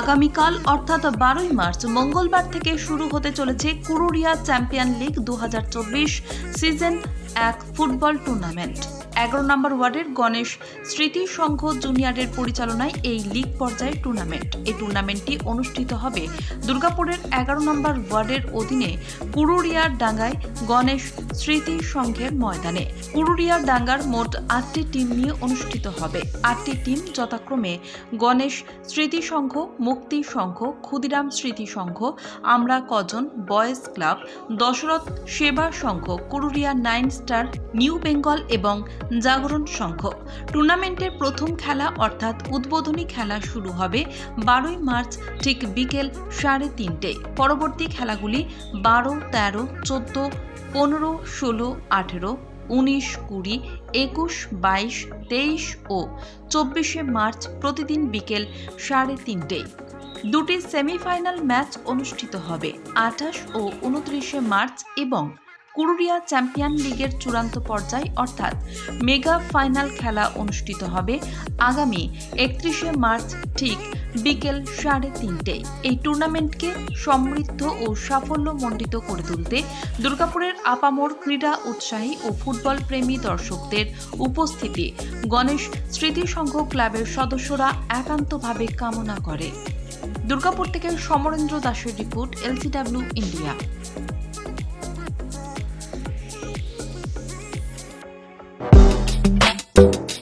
আগামীকাল, অর্থাৎ বারোই মার্চ, মঙ্গলবার থেকে শুরু হতে চলেছে কুরুরিয়া চ্যাম্পিয়ন লিগ দু হাজার চব্বিশ সিজন এক ফুটবল টুর্নামেন্ট। এগারো নম্বর ওয়ার্ডের গণেশ স্মৃতি সংঘ জুনিয়রের পরিচালনায় এই লিগ পর্যায়ের টুর্নামেন্ট। এই টুর্নামেন্টটি অনুষ্ঠিত হবে দুর্গাপুরের এগারো নম্বর ওয়ার্ডের অধীনে পুরুলিয়ার ডাঙ্গায় গণেশ স্মৃতি সংঘের ময়দানে। পুরুলিয়ার ডাঙ্গার মোট আটটি টিম নিয়ে অনুষ্ঠিত হবে। আটটি টিম যথাক্রমে গণেশ স্মৃতি সংঘ, মুক্তি সংঘ, ক্ষুদিরাম স্মৃতি সংঘ, আমরা কজন, বয়েজ ক্লাব, দশরথ সেবা সংঘ, Kururia nine star, new Bengal এবং জাগরণ সংঘ। টুর্নামেন্টের প্রথম খেলা অর্থাৎ উদ্বোধনী খেলা শুরু হবে বারোই মার্চ ঠিক বিকেল সাড়ে তিনটে। পরবর্তী খেলাগুলি বারো, তেরো, চোদ্দ, পনেরো, ষোলো, আঠেরো, উনিশ, কুড়ি, একুশ, বাইশ, তেইশ ও চব্বিশে মার্চ প্রতিদিন বিকেল সাড়ে তিনটে। দুটি সেমিফাইনাল ম্যাচ অনুষ্ঠিত হবে আঠাশ ও উনত্রিশে মার্চ এবং কুরুরিয়া চ্যাম্পিয়ন লিগের চূড়ান্ত পর্যায় অর্থাৎ মেগা ফাইনাল খেলা অনুষ্ঠিত হবে আগামী একত্রিশে মার্চ ঠিক বিকেল সাড়ে তিনটে। এই টুর্নামেন্টকে সমৃদ্ধ ও সাফল্যমণ্ডিত করে তুলতে দুর্গাপুরের আপামোর ক্রীড়া উৎসাহী ও ফুটবল প্রেমী দর্শকদের উপস্থিতি গণেশ স্মৃতি সংঘ ক্লাবের সদস্যরা একান্তভাবে কামনা করে। দুর্গাপুর থেকে সমরেন্দ্র দাসের রিপোর্ট, এলসিডাব্লিউ, ইন্ডিয়া।